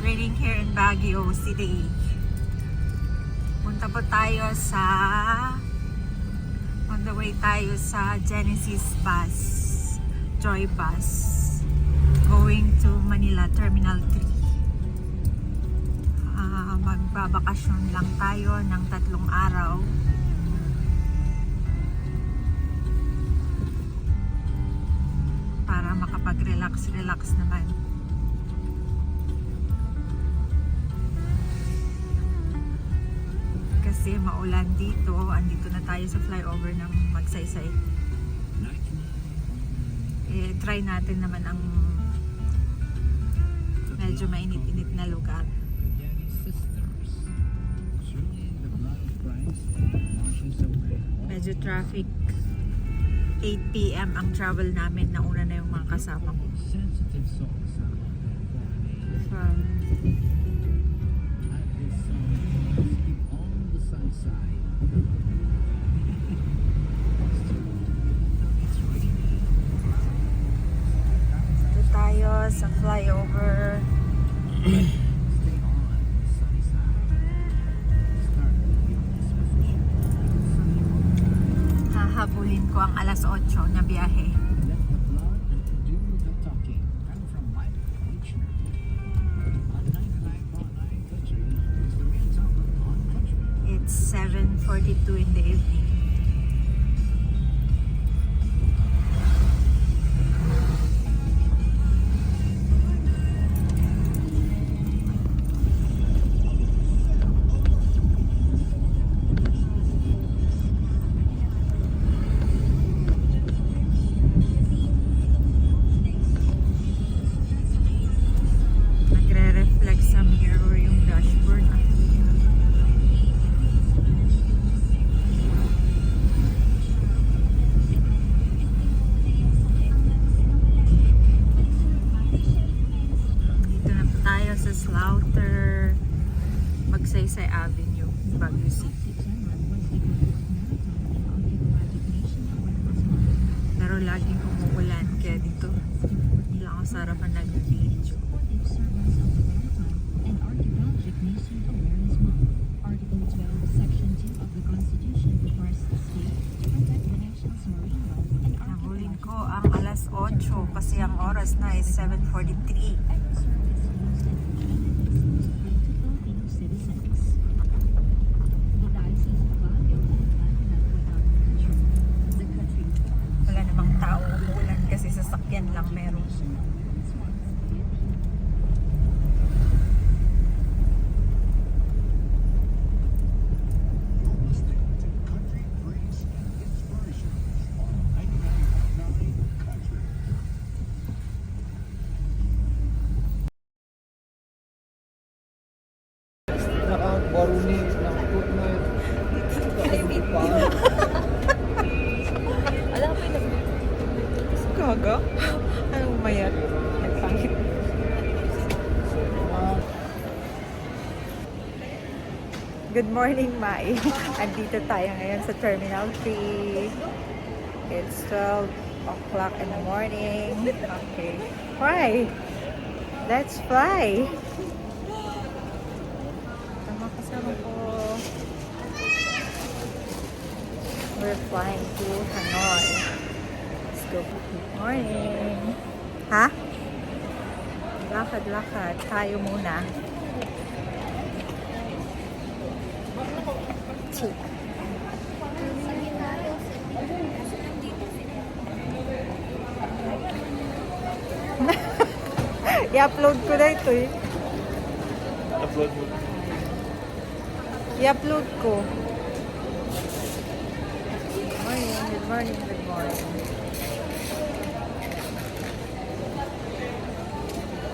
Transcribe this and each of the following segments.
raining here in Baguio City. Punta po tayo sa on the way tayo sa Genesis Bus, Joy Bus, going to Manila Terminal 3. Ah, magbabakasyon lang tayo ng tatlong araw. Para makapag-relax-relax naman. Kasi maulan dito, andito na tayo sa flyover ng Magsaysay. Eh, try natin naman ang medyo mainit-init na lugar. Medyo traffic. 8 p.m. ang travel namin. Nauna na yung mga kasama ko. From sa flyover. Hahabulin ko ang alas 8 na biyahe. Sa Slaughter Magsaysay Avenue, Baguio City. Pero laging umuulan kaya dito hindi lang ako sa harapan nag-video. Nahulin ko ang alas 8 kasi ang oras na is 7.43. Wala namang tao umuulan kasi sasakyan lang meron. Nakabaruni ng footnote. Nakabupa. Alam ko yung nag... Gaga? Anong mayat? Nagpangit. Good morning, Mai. Andito tayo ngayon sa Terminal 3. It's 12 o'clock in the morning. Okay. Why? Let's fly. Tama kasama ko. We're flying to Hanoi. Let's go. Good morning. Ha? Lakad-lakad. Tayo muna. Cheap. I-upload ko na ito eh. Upload mo. I-upload ko. Good morning, good morning, good morning.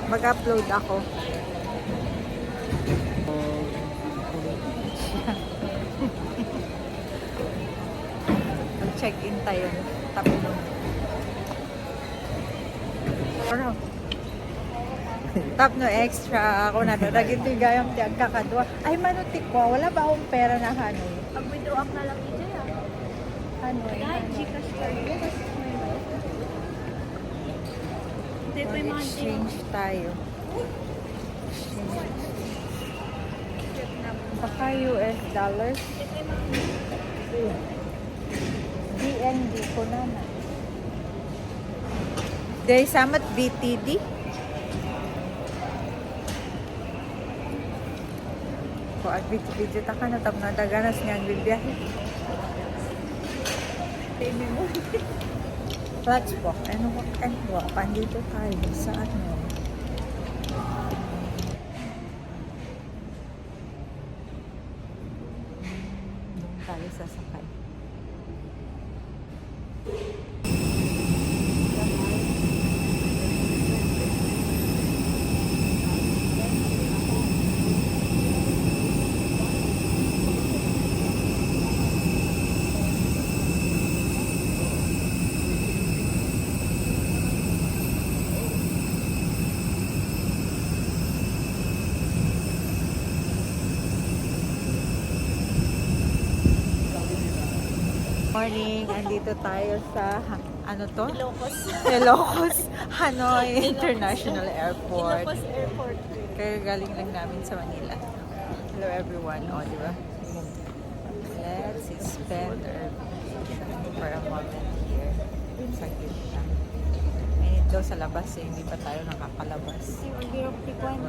Mag-upload ako. Mag-check-in tayo. Tapos Ano? Tap no extra ako na dagit gayam ti agkakadwa. Ay manutik ko, wala ba akong pera na Hanoi? Pag withdraw na lang ito yan. Hanoi. Dahil. Gcash mga Exchange tayo. Baka US dollars. DND ko naman. Day samat BTD. Ko at video ta ka na tag nadaganas nga ang bibiyahe. Flats po. Ano ba? Ano ba? Pandito tayo sa ano? Morning, andito tayo sa ano to? Ilocos. Ilocos Hanoi International Airport. Ilocos Airport. Kaya galing lang namin sa Manila. Hello everyone, o di ba? Let's spend for a moment here sa gitna. Mainit daw sa labas eh, hindi pa tayo nakakalabas. Hirap tikuan.